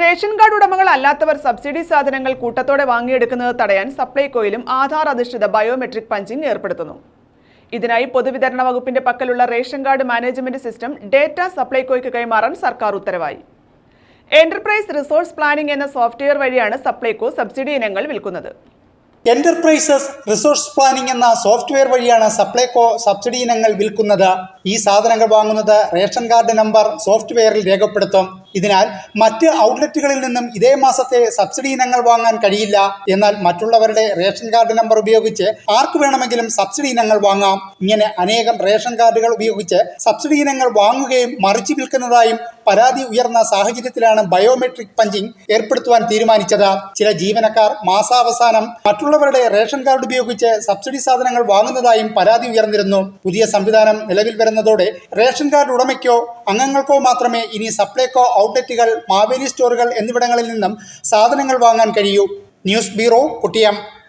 Ration card ഉടമകൾ അല്ലാത്തവർ subsidy സാധനങ്ങൾ കൂട്ടത്തോടെ വാങ്ങിയെടുക്കുന്നത് തടയാൻ സപ്ലൈകോയിലും ആധാർ അധിഷ്ഠിത ബയോമെട്രിക് പഞ്ചിംഗ് ഏർപ്പെടുത്തുന്നു. ഇതിനായി പൊതുവിതരണ വകുപ്പിന്റെ പക്കലുള്ള ration card management system data സപ്ലൈകോയ്ക്ക് കൈമാറാൻ സർക്കാർ ഉത്തരവായി. എന്റർപ്രൈസ് റിസോഴ്സ് പ്ലാനിംഗ് എന്ന സോഫ്റ്റ്വെയർ വഴിയാണ് സപ്ലൈകോ സബ്സിഡി ഇനങ്ങൾ വിൽക്കുന്നത്. എന്റർപ്രൈസസ് റിസോഴ്സ് പ്ലാനിംഗ് എന്ന സോഫ്റ്റ്വെയർ വഴിയാണ് സപ്ലൈകോ സബ്സിഡി ഇനങ്ങൾ വിൽക്കുന്നത്. ഈ സാധനങ്ങൾ വാങ്ങുന്നത് റേഷൻ കാർഡ് നമ്പർ സോഫ്റ്റ്വെയറിൽ രേഖപ്പെടുത്തും. ഇതിനാൽ മറ്റ് ഔട്ട്ലെറ്റുകളിൽ നിന്നും ഇതേ മാസത്തെ സബ്സിഡി ഇനങ്ങൾ വാങ്ങാൻ കഴിയില്ല. എന്നാൽ മറ്റുള്ളവരുടെ റേഷൻ കാർഡ് നമ്പർ ഉപയോഗിച്ച് ആർക്ക് വേണമെങ്കിലും സബ്സിഡി ഇനങ്ങൾ വാങ്ങാം. ഇങ്ങനെ അനേകം റേഷൻ കാർഡുകൾ ഉപയോഗിച്ച് സബ്സിഡി ഇനങ്ങൾ വാങ്ങുകയും മറിച്ചു വിൽക്കുന്നതായും പരാതി ഉയർന്ന സാഹചര്യത്തിലാണ് ബയോമെട്രിക് പഞ്ചിങ് ഏർപ്പെടുത്തുവാൻ തീരുമാനിച്ചത്. ചില ജീവനക്കാർ മാസാവസാനം മറ്റുള്ളവരുടെ റേഷൻ കാർഡ് ഉപയോഗിച്ച് സബ്സിഡി സാധനങ്ങൾ വാങ്ങുന്നതായും പരാതി ഉയർന്നിരുന്നു. പുതിയ സംവിധാനം നിലവിൽ വരുന്നതോടെ റേഷൻ കാർഡ് ഉടമയ്ക്കോ അംഗങ്ങൾക്കോ മാത്രമേ ഇനി സപ്ലൈകോ ഔട്ട്ലെറ്റുകൾ മാവേലി സ്റ്റോറുകൾ എന്നിവിടങ്ങളിൽ നിന്നും സാധനങ്ങൾ വാങ്ങാൻ കഴിയൂ. News bureau കുട്ടിയം.